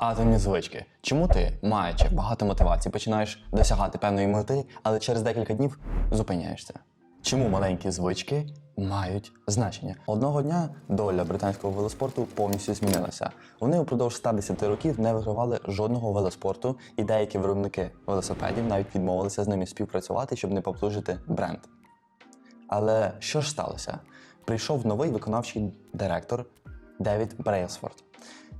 Атомні звички. Чому ти, маючи багато мотивацій, починаєш досягати певної мети, але через декілька днів зупиняєшся? Чому маленькі звички мають значення? Одного дня доля британського велоспорту повністю змінилася. Вони упродовж 110 років не вигравали жодного велоспорту, і деякі виробники велосипедів навіть відмовилися з ними співпрацювати, щоб не поплужити бренд. Але що ж сталося? Прийшов новий виконавчий директор Девід Брейсфорд.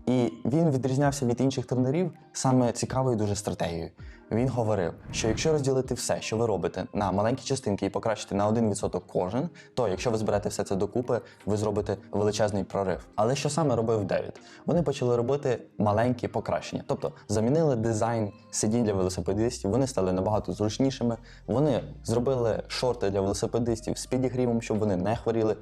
І він відрізнявся від інших тренерів саме цікавою дуже стратегією. Він говорив, що якщо розділити все, що ви робите, на маленькі частинки і покращити на 1% кожен, то якщо ви зберете все це докупи, ви зробите величезний прорив. Але що саме робив Девід? Вони почали робити маленькі покращення, тобто замінили дизайн сидінь для велосипедистів, вони стали набагато зручнішими. Вони зробили шорти для велосипедистів з підігрівом, щоб вони не хворіли.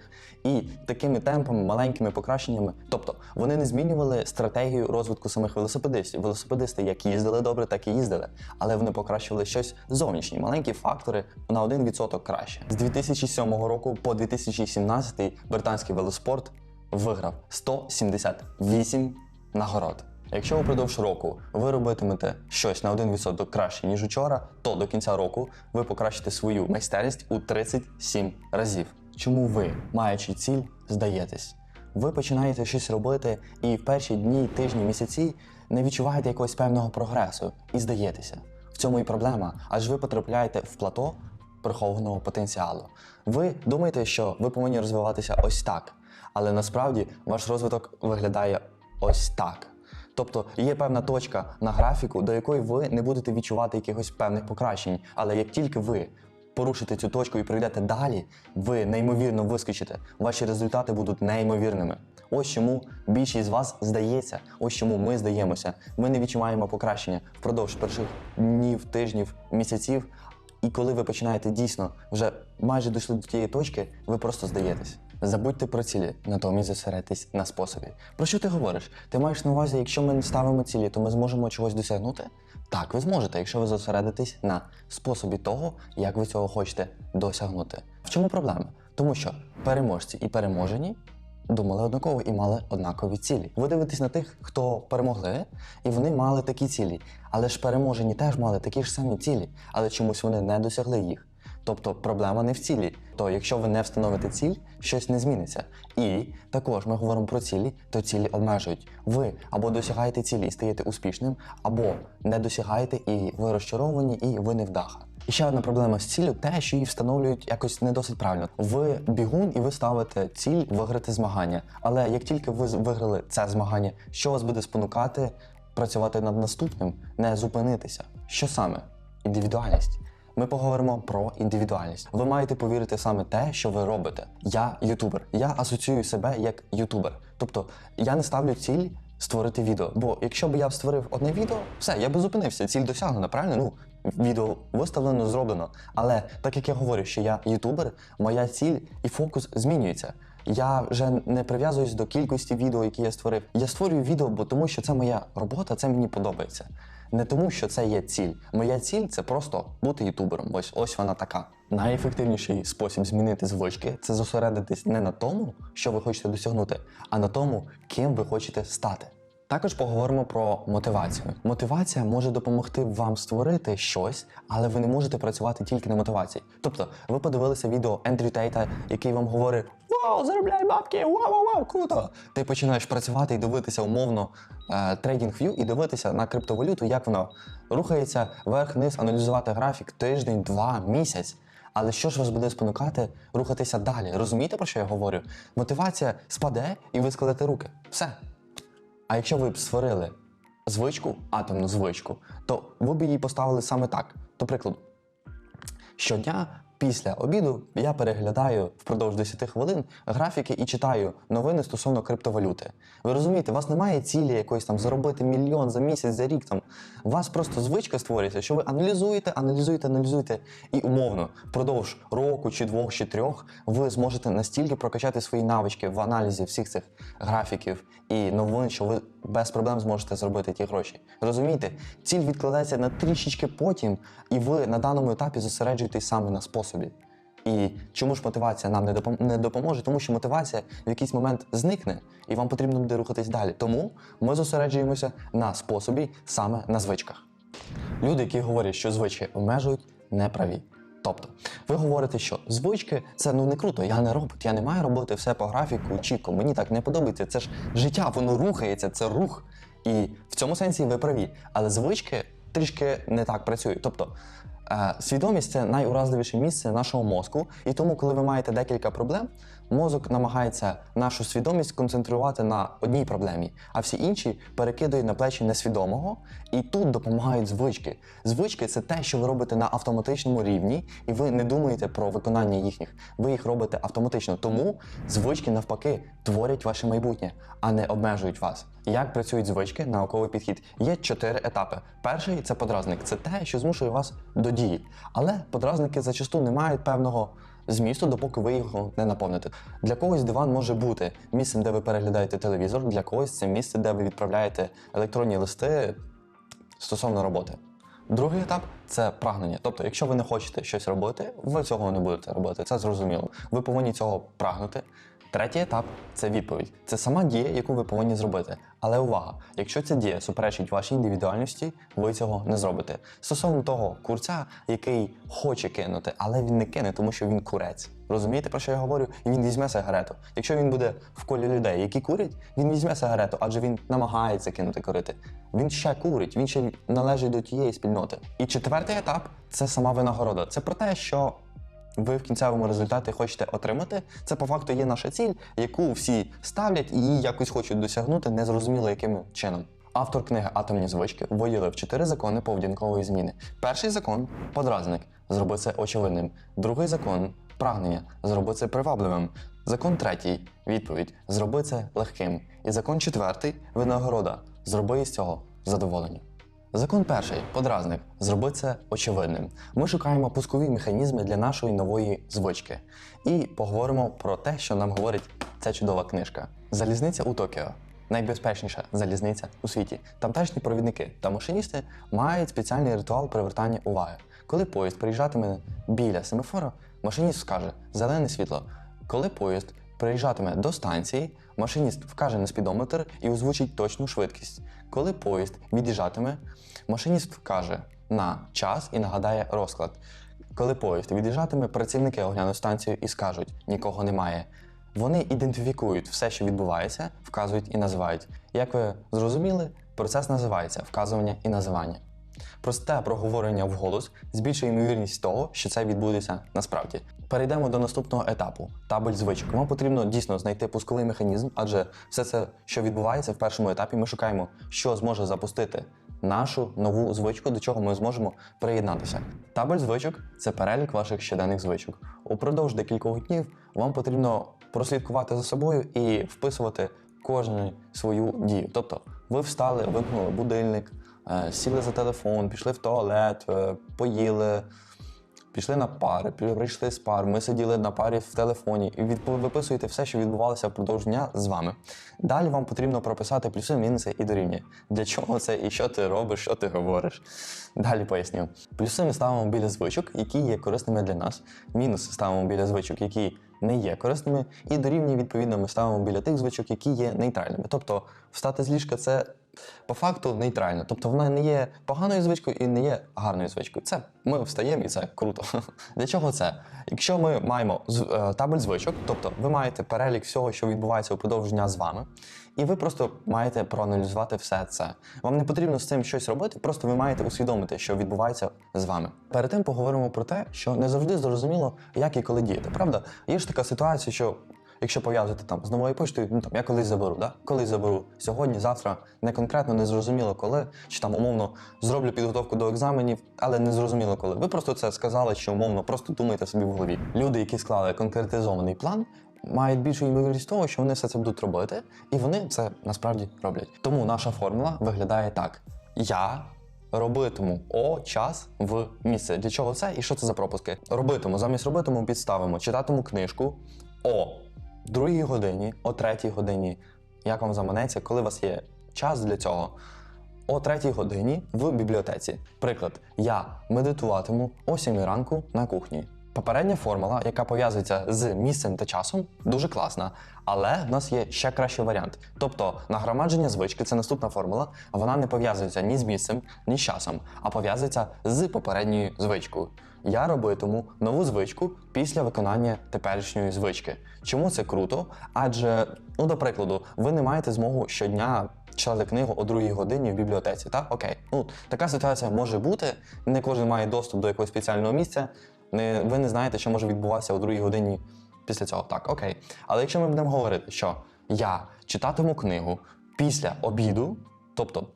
І такими темпами, маленькими покращеннями, тобто вони не змінювали стратегію розвитку самих велосипедистів. Велосипедисти як їздили добре, так і їздили, але вони покращували щось зовнішні, маленькі фактори на 1% краще. З 2007 року по 2017 британський велоспорт виграв 178 нагород. Якщо упродовж року ви робитимете щось на 1% краще, ніж учора, то до кінця року ви покращите свою майстерність у 37 разів. Чому ви, маючи ціль, здаєтесь? Ви починаєте щось робити, і в перші дні, тижні, місяці не відчуваєте якогось певного прогресу і здаєтеся. В цьому і проблема, аж ви потрапляєте в плато прихованого потенціалу. Ви думаєте, що ви повинні розвиватися ось так, але насправді ваш розвиток виглядає ось так. Тобто є певна точка на графіку, до якої ви не будете відчувати якихось певних покращень. Але як тільки ви порушите цю точку і пройдете далі, ви неймовірно вискочите. Ваші результати будуть неймовірними. Ось чому більшість з вас здається, ось чому ми здаємося. Ми не відчуваємо покращення впродовж перших днів, тижнів, місяців. І коли ви починаєте дійсно вже майже дійшли до тієї точки, ви просто здаєтесь. Забудьте про цілі, натомість зосередьтесь на способі. Про що ти говориш? Ти маєш на увазі, якщо ми не ставимо цілі, то ми зможемо чогось досягнути? Так, ви зможете, якщо ви зосередитесь на способі того, як ви цього хочете досягнути. В чому проблема? Тому що переможці і переможені думали однаково і мали однакові цілі. Ви дивитесь на тих, хто перемогли, і вони мали такі цілі. Але ж переможені теж мали такі ж самі цілі, але чомусь вони не досягли їх. Тобто проблема не в цілі. То якщо ви не встановите ціль, щось не зміниться. І також ми говоримо про цілі, то цілі обмежують. Ви або досягаєте цілі і стаєте успішним, або не досягаєте і ви розчаровані, і ви невдаха. І ще одна проблема з ціллю те, що її встановлюють якось не досить правильно. Ви бігун і ви ставите ціль виграти змагання. Але як тільки ви виграли це змагання, що вас буде спонукати працювати над наступним, не зупинитися? Що саме? Індивідуальність. Ми поговоримо про індивідуальність. Ви маєте повірити саме те, що ви робите. Я ютубер. Я асоціюю себе як ютубер. Тобто я не ставлю ціль створити відео. Бо якщо б я створив одне відео, все, я би зупинився. Ціль досягнена, правильно? Ну, відео виставлено, зроблено. Але так як я говорю, що я ютубер, моя ціль і фокус змінюється. Я вже не прив'язуюсь до кількості відео, які я створив. Я створюю відео, бо тому що це моя робота, це мені подобається. Не тому, що це є ціль. Моя ціль це просто бути ютубером. Ось ось вона така. Найефективніший спосіб змінити звички це зосередитись не на тому, що ви хочете досягнути, а на тому, ким ви хочете стати. Також поговоримо про мотивацію. Мотивація може допомогти вам створити щось, але ви не можете працювати тільки на мотивації. Тобто, ви подивилися відео Ендрю Тейта, який вам говорить: Вау, заробляй бабки! Вау, вау, вау, круто! Ти починаєш працювати і дивитися умовно TradingView і дивитися на криптовалюту, як вона рухається вверх-вниз, аналізувати графік тиждень, два, місяць. Але що ж вас буде спонукати рухатися далі? Розумієте, про що я говорю? Мотивація спаде і ви складете руки. Все. А якщо ви б створили звичку, атомну звичку, то ви б її поставили саме так. До прикладу, щодня після обіду я переглядаю впродовж 10 хвилин графіки і читаю новини стосовно криптовалюти. Ви розумієте, у вас немає цілі якоїсь там заробити мільйон за місяць, за рік. Там у вас просто звичка створюється, що ви аналізуєте, аналізуєте, аналізуєте, і умовно впродовж року чи двох чи трьох ви зможете настільки прокачати свої навички в аналізі всіх цих графіків і новин, що ви без проблем зможете зробити ті гроші. Розумієте, ціль відкладається на трішечки потім, і ви на даному етапі зосереджуєтесь саме на способі. І чому ж мотивація нам не допоможе? Тому що мотивація в якийсь момент зникне, і вам потрібно буде рухатись далі. Тому ми зосереджуємося на способі саме на звичках. Люди, які говорять, що звички обмежують, не праві. Тобто, ви говорите, що звички це ну не круто, я не робот, я не маю робити все по графіку, чітко, мені так не подобається. Це ж життя, воно рухається, це рух. І в цьому сенсі ви праві. Але звички трішки не так працюють. Тобто, е, свідомість це найуразливіше місце нашого мозку, і тому, коли ви маєте декілька проблем, мозок намагається нашу свідомість концентрувати на одній проблемі, а всі інші перекидують на плечі несвідомого, і тут допомагають звички. Звички це те, що ви робите на автоматичному рівні, і ви не думаєте про виконання їхніх. Ви їх робите автоматично. Тому звички навпаки творять ваше майбутнє, а не обмежують вас. Як працюють звички, науковий підхід? Є чотири етапи. Перший це подразник, це те, що змушує вас до дії. Але подразники зачасту не мають певного змісту, допоки ви його не наповните. Для когось диван може бути місцем, де ви переглядаєте телевізор, для когось це місце, де ви відправляєте електронні листи стосовно роботи. Другий етап це прагнення. Тобто, якщо ви не хочете щось робити, ви цього не будете робити. Це зрозуміло. Ви повинні цього прагнути. Третій етап це відповідь. Це сама дія, яку ви повинні зробити. Але увага! Якщо ця дія суперечить вашій індивідуальності, ви цього не зробите. Стосовно того курця, який хоче кинути, але він не кине, тому що він курець. Розумієте, про що я говорю? Він візьме сигарету. Якщо він буде в колі людей, які курять, він візьме сигарету, адже він намагається кинути курити. Він ще курить, він ще належить до тієї спільноти. І четвертий етап це сама винагорода. Це про те, що ви в кінцевому результаті хочете отримати. Це по факту є наша ціль, яку всі ставлять і її якось хочуть досягнути, незрозуміло яким чином. Автор книги Атомні звички виділив чотири закони поведінкової зміни. Перший закон подразник зроби це очевидним. Другий закон прагнення зроби це привабливим. Закон третій відповідь зроби це легким. І закон четвертий винагорода зроби із цього задоволення. Закон перший подразник. Зроби це очевидним. Ми шукаємо пускові механізми для нашої нової звички. І поговоримо про те, що нам говорить ця чудова книжка. Залізниця у Токіо. Найбезпечніша залізниця у світі. Тамтешні провідники та машиністи мають спеціальний ритуал привертання уваги. Коли поїзд приїжджатиме біля семафора, машиніст скаже зелене світло. Коли поїзд приїжджатиме до станції, машиніст вкаже на спідометр і озвучить точну швидкість. Коли поїзд від'їжджатиме, машиніст вкаже на час і нагадає розклад. Коли поїзд від'їжджатиме, працівники оглянуть станцію і скажуть нікого немає. Вони ідентифікують все, що відбувається, вказують і називають. Як ви зрозуміли, процес називається вказування і називання. Просте проговорення вголос збільшує ймовірність того, що це відбудеться насправді. Перейдемо до наступного етапу табель звичок. Вам потрібно дійсно знайти пусковий механізм, адже все це, що відбувається в першому етапі, ми шукаємо, що зможе запустити нашу нову звичку, до чого ми зможемо приєднатися. Табель звичок це перелік ваших щоденних звичок. Упродовж декількох днів вам потрібно прослідкувати за собою і вписувати кожну свою дію. Тобто, ви встали, вимкнули будильник, е, сіли за телефон, пішли в туалет, е, поїли, пішли на пари, прийшли з пар, ми сиділи на парі в телефоні і виписуєте все, що відбувалося впродовж дня з вами. Далі вам потрібно прописати плюси, мінуси і дорівнює. Для чого це і що ти робиш, що ти говориш. Далі поясню. Плюси ми ставимо біля звичок, які є корисними для нас. Мінуси ставимо біля звичок, які не є корисними, і дорівнює, відповідно, ми ставимо біля тих звичок, які є нейтральними. Тобто, встати з ліжка це по факту нейтрально. Тобто вона не є поганою звичкою і не є гарною звичкою. Це ми встаємо і це круто. Для чого це? Якщо ми маємо е, табель звичок, тобто ви маєте перелік всього, що відбувається упродовж дня з вами, і ви просто маєте проаналізувати все це. Вам не потрібно з цим щось робити, просто ви маєте усвідомити, що відбувається з вами. Перед тим поговоримо про те, що не завжди зрозуміло, як і коли діяти. Правда, є ж така ситуація, що якщо пов'язати там з новою поштою, ну там я колись заберу, да? колись заберу сьогодні, завтра, не конкретно, не зрозуміло коли, чи там умовно зроблю підготовку до екзаменів, але не зрозуміло коли. Ви просто це сказали, що умовно просто думайте собі в голові. Люди, які склали конкретизований план. Мають більшу ймовірність того, що вони все це будуть робити, і вони це насправді роблять. Тому наша формула виглядає так: я робитиму о час в місце. Для чого це і що це за пропуски? Робитиму, замість робитиму підставимо, читатиму книжку о другій годині, о третій годині. Як вам заманеться, коли у вас є час для цього? О третій годині в бібліотеці. Приклад, я медитуватиму о 7 ранку на кухні. Попередня формула, яка пов'язується з місцем та часом, дуже класна. Але в нас є ще кращий варіант. Тобто нагромадження звички це наступна формула, вона не пов'язується ні з місцем, ні з часом, а пов'язується з попередньою звичкою. Я робитиму нову звичку після виконання теперішньої звички. Чому це круто? Адже, ну, до прикладу, ви не маєте змогу щодня читати книгу о другій годині в бібліотеці. Так, окей. Ну така ситуація може бути. Не кожен має доступ до якогось спеціального місця. Не, ви не знаєте, що може відбуватися о другій годині після цього. Так, окей. Але якщо ми будемо говорити, що я читатиму книгу після обіду, тобто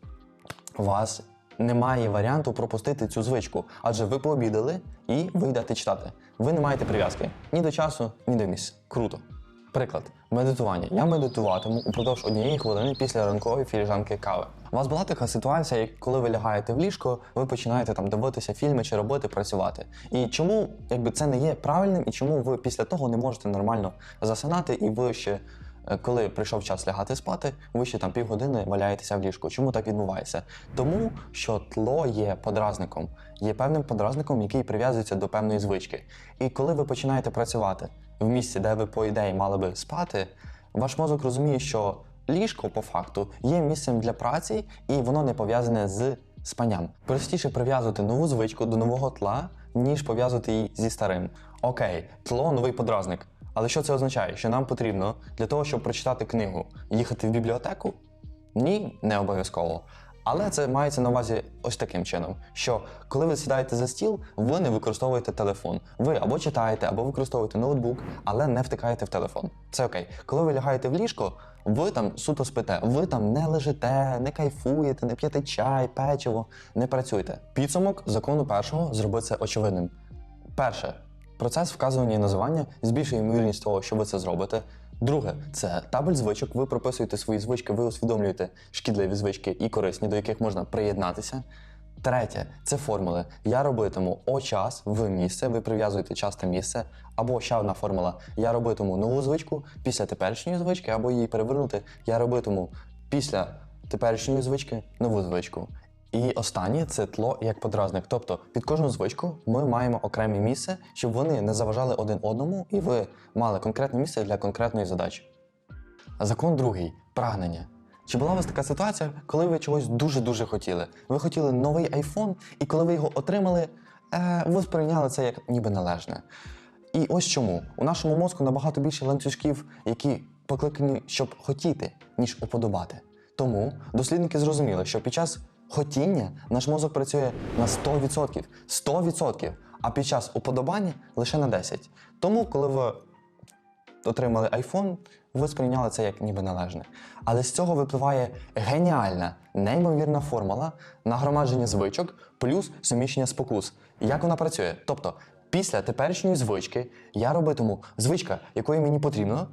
у вас немає варіанту пропустити цю звичку, адже ви пообідали і ви йдете читати. Ви не маєте прив'язки ні до часу, ні до місць. Круто. Приклад медитування. Я медитуватиму упродовж однієї хвилини після ранкової філіжанки кави. У вас була така ситуація, як коли ви лягаєте в ліжко, ви починаєте там дивитися фільми чи роботи, працювати. І чому якби це не є правильним, і чому ви після того не можете нормально засинати, і ви ще коли прийшов час лягати спати, ви ще там півгодини валяєтеся в ліжку. Чому так відбувається? Тому що тло є подразником, є певним подразником, який прив'язується до певної звички. І коли ви починаєте працювати в місці, де ви, по ідеї, мали би спати, ваш мозок розуміє, що ліжко по факту є місцем для праці, і воно не пов'язане з спанням. Простіше прив'язувати нову звичку до нового тла, ніж пов'язувати її зі старим. Окей, тло новий подразник. Але що це означає? Що нам потрібно для того, щоб прочитати книгу, їхати в бібліотеку? Ні, не обов'язково. Але це мається на увазі ось таким чином: що коли ви сідаєте за стіл, ви не використовуєте телефон. Ви або читаєте, або використовуєте ноутбук, але не втикаєте в телефон. Це окей. Коли ви лягаєте в ліжко, ви там суто спите, ви там не лежите, не кайфуєте, не п'єте чай, печиво, не працюєте. Підсумок закону першого зробить це очевидним. Перше, Процес вказування і називання збільшує ймовірність того, що ви це зробите. Друге, це табель звичок. Ви прописуєте свої звички, ви усвідомлюєте шкідливі звички і корисні, до яких можна приєднатися. Третє це формули. Я робитиму о час в місце, ви прив'язуєте час та місце. Або ще одна формула. Я робитиму нову звичку після теперішньої звички, або її перевернути. Я робитиму після теперішньої звички нову звичку. І останнє це тло як подразник. Тобто під кожну звичку ми маємо окреме місце, щоб вони не заважали один одному, і ви мали конкретне місце для конкретної задачі. Закон другий прагнення. Чи була у вас така ситуація, коли ви чогось дуже-дуже хотіли? Ви хотіли новий iPhone, і коли ви його отримали, е, ви сприйняли це як ніби належне. І ось чому у нашому мозку набагато більше ланцюжків, які покликані, щоб хотіти, ніж уподобати. Тому дослідники зрозуміли, що під час хотіння наш мозок працює на 100%. 100%, а під час уподобання лише на 10%. Тому, коли ви отримали iPhone, ви сприйняли це як ніби належне. Але з цього випливає геніальна, неймовірна формула нагромадження звичок плюс суміщення спокус. Як вона працює? Тобто, після теперішньої звички я робитиму звичка, якої мені потрібно,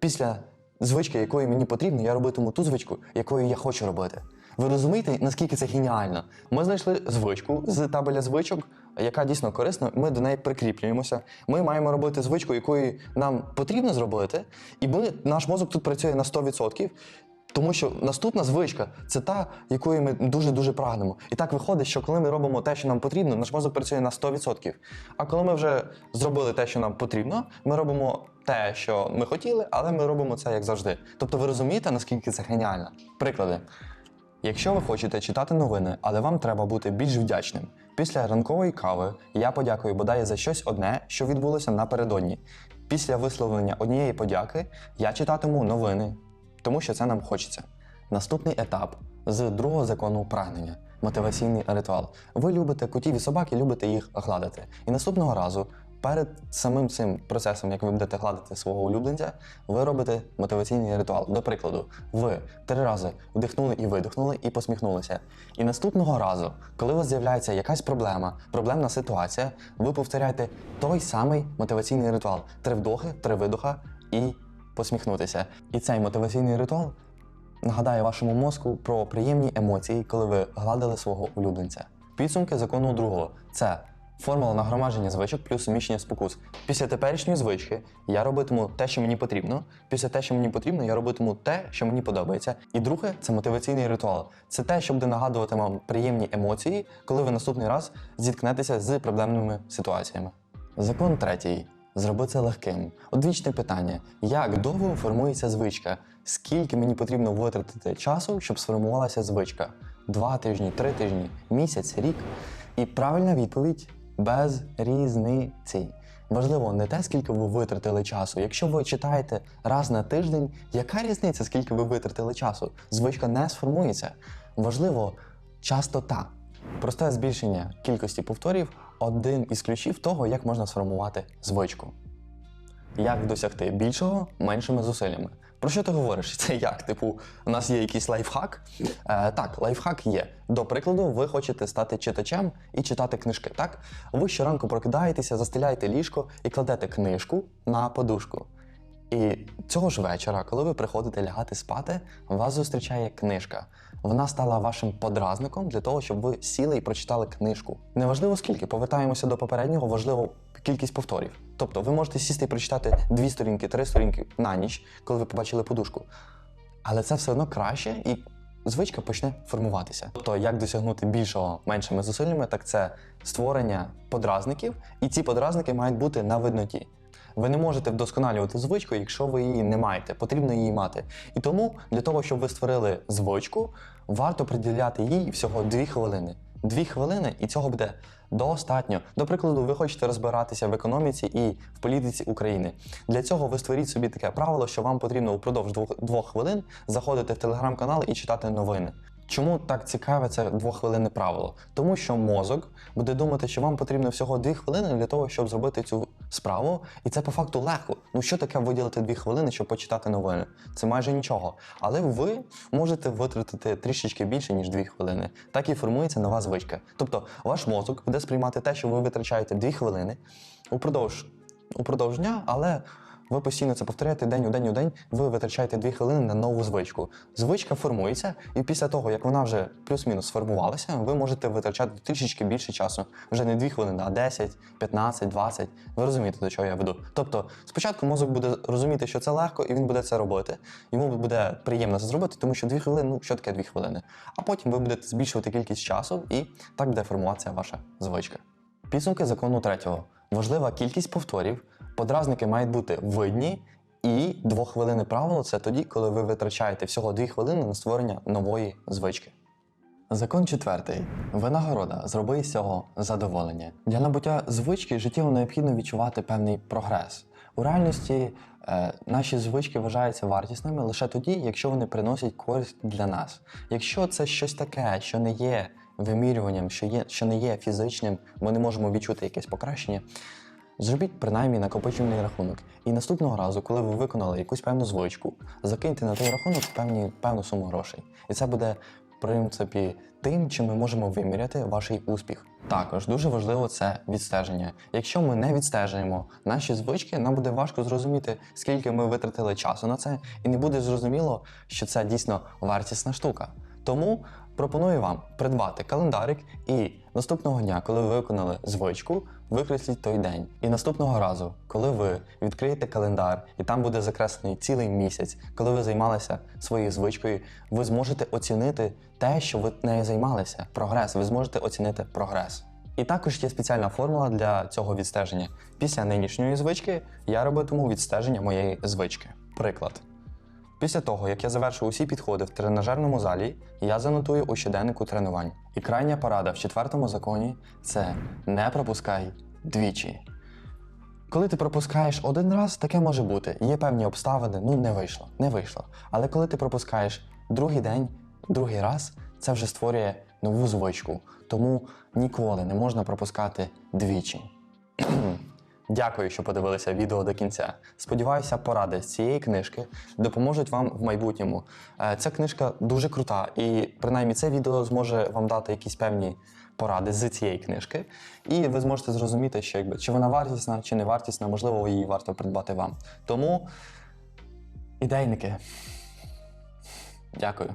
після звички, якої мені потрібно, я робитиму ту звичку, якою я хочу робити. Ви розумієте, наскільки це геніально? Ми знайшли звичку з табеля звичок, яка дійсно корисна. Ми до неї прикріплюємося. Ми маємо робити звичку, якої нам потрібно зробити, і ми, наш мозок тут працює на 100%. Тому що наступна звичка це та, якої ми дуже дуже прагнемо. І так виходить, що коли ми робимо те, що нам потрібно, наш мозок працює на 100%. А коли ми вже зробили те, що нам потрібно, ми робимо те, що ми хотіли, але ми робимо це як завжди. Тобто, ви розумієте, наскільки це геніально? Приклади. Якщо ви хочете читати новини, але вам треба бути більш вдячним. Після ранкової кави я подякую бодай за щось одне, що відбулося напередодні. Після висловлення однієї подяки я читатиму новини, тому що це нам хочеться. Наступний етап з другого закону прагнення мотиваційний ритуал. Ви любите котів і собак і любите їх гладити. І наступного разу, перед самим цим процесом, як ви будете гладити свого улюбленця, ви робите мотиваційний ритуал. До прикладу, ви три рази вдихнули і видихнули, і посміхнулися. І наступного разу, коли у вас з'являється якась проблема, проблемна ситуація, ви повторяєте той самий мотиваційний ритуал: три вдохи, три видоха і посміхнутися. І цей мотиваційний ритуал нагадає вашому мозку про приємні емоції, коли ви гладили свого улюбленця. Підсумки закону другого це формула нагромадження звичок плюс суміщення спокус. Після теперішньої звички я робитиму те, що мені потрібно. Після те, що мені потрібно, я робитиму те, що мені подобається. І друге це мотиваційний ритуал. Це те, що буде нагадувати вам приємні емоції, коли ви наступний раз зіткнетеся з проблемними ситуаціями. Закон третій. Зроби це легким. Одвічне питання: як довго формується звичка? Скільки мені потрібно витратити часу, щоб сформувалася звичка? Два тижні, три тижні, місяць, рік? І правильна відповідь без різниці. Важливо не те, скільки ви витратили часу. Якщо ви читаєте раз на тиждень, яка різниця, скільки ви витратили часу? Звичка не сформується. Важливо частота. Просте збільшення кількості повторів один із ключів того, як можна сформувати звичку. Як досягти більшого меншими зусиллями? Про що ти говориш? Це як? Типу, у нас є якийсь лайфхак? Е, так, лайфхак є. До прикладу, ви хочете стати читачем і читати книжки. Так, ви щоранку прокидаєтеся, застеляєте ліжко і кладете книжку на подушку. І цього ж вечора, коли ви приходите лягати спати, вас зустрічає книжка. Вона стала вашим подразником для того, щоб ви сіли і прочитали книжку. Неважливо скільки, повертаємося до попереднього, важливо кількість повторів. Тобто ви можете сісти і прочитати дві сторінки, три сторінки на ніч, коли ви побачили подушку. Але це все одно краще і звичка почне формуватися. Тобто, як досягнути більшого меншими зусиллями, так це створення подразників, і ці подразники мають бути на видноті. Ви не можете вдосконалювати звичку, якщо ви її не маєте. Потрібно її мати. І тому для того, щоб ви створили звичку, варто приділяти їй всього 2 хвилини. Дві хвилини, і цього буде достатньо. До прикладу, ви хочете розбиратися в економіці і в політиці України. Для цього ви створіть собі таке правило, що вам потрібно упродовж двох, хвилин заходити в телеграм-канал і читати новини. Чому так цікаве це двоххвилинне правило? Тому що мозок буде думати, що вам потрібно всього дві хвилини для того, щоб зробити цю справу, і це по факту легко. Ну що таке виділити дві хвилини, щоб почитати новини? Це майже нічого. Але ви можете витратити трішечки більше ніж дві хвилини. Так і формується нова звичка. Тобто ваш мозок буде сприймати те, що ви витрачаєте дві хвилини упродовж, упродовж дня, але ви постійно це повторяєте день у день у день, ви витрачаєте 2 хвилини на нову звичку. Звичка формується, і після того, як вона вже плюс-мінус сформувалася, ви можете витрачати трішечки більше часу. Вже не 2 хвилини, а 10, 15, 20. Ви розумієте, до чого я веду. Тобто, спочатку мозок буде розуміти, що це легко, і він буде це робити. Йому буде приємно це зробити, тому що 2 хвилини, ну що таке 2 хвилини. А потім ви будете збільшувати кількість часу, і так буде формуватися ваша звичка. Підсумки закону третього. Важлива кількість повторів. Подразники мають бути видні, і двохвилинне правило це тоді, коли ви витрачаєте всього дві хвилини на створення нової звички. Закон четвертий. Винагорода. Зроби з цього задоволення. Для набуття звички життєво необхідно відчувати певний прогрес. У реальності е, наші звички вважаються вартісними лише тоді, якщо вони приносять користь для нас. Якщо це щось таке, що не є вимірюванням, що, є, що не є фізичним, ми не можемо відчути якесь покращення. Зробіть принаймні накопичувальний рахунок. І наступного разу, коли ви виконали якусь певну звичку, закиньте на той рахунок певні, певну суму грошей. І це буде, в принципі, тим, чим ми можемо виміряти ваш успіх. Також дуже важливо це відстеження. Якщо ми не відстежуємо наші звички, нам буде важко зрозуміти, скільки ми витратили часу на це, і не буде зрозуміло, що це дійсно вартісна штука. Тому пропоную вам придбати календарик і наступного дня, коли ви виконали звичку, викресліть той день. І наступного разу, коли ви відкриєте календар, і там буде закреслений цілий місяць, коли ви займалися своєю звичкою, ви зможете оцінити те, що ви нею займалися. Прогрес, ви зможете оцінити прогрес. І також є спеціальна формула для цього відстеження. Після нинішньої звички я робитиму відстеження моєї звички. Приклад. Після того, як я завершу усі підходи в тренажерному залі, я занотую у щоденнику тренувань. І крайня порада в четвертому законі це не пропускай двічі. Коли ти пропускаєш один раз, таке може бути. Є певні обставини, ну не вийшло, не вийшло. Але коли ти пропускаєш другий день, другий раз, це вже створює нову звичку. Тому ніколи не можна пропускати двічі. Дякую, що подивилися відео до кінця. Сподіваюся, поради з цієї книжки допоможуть вам в майбутньому. Е, Ця книжка дуже крута, і принаймні це відео зможе вам дати якісь певні поради з цієї книжки. І ви зможете зрозуміти, що якби чи вона вартісна, чи не вартісна, можливо, її варто придбати вам. Тому ідейники. Дякую.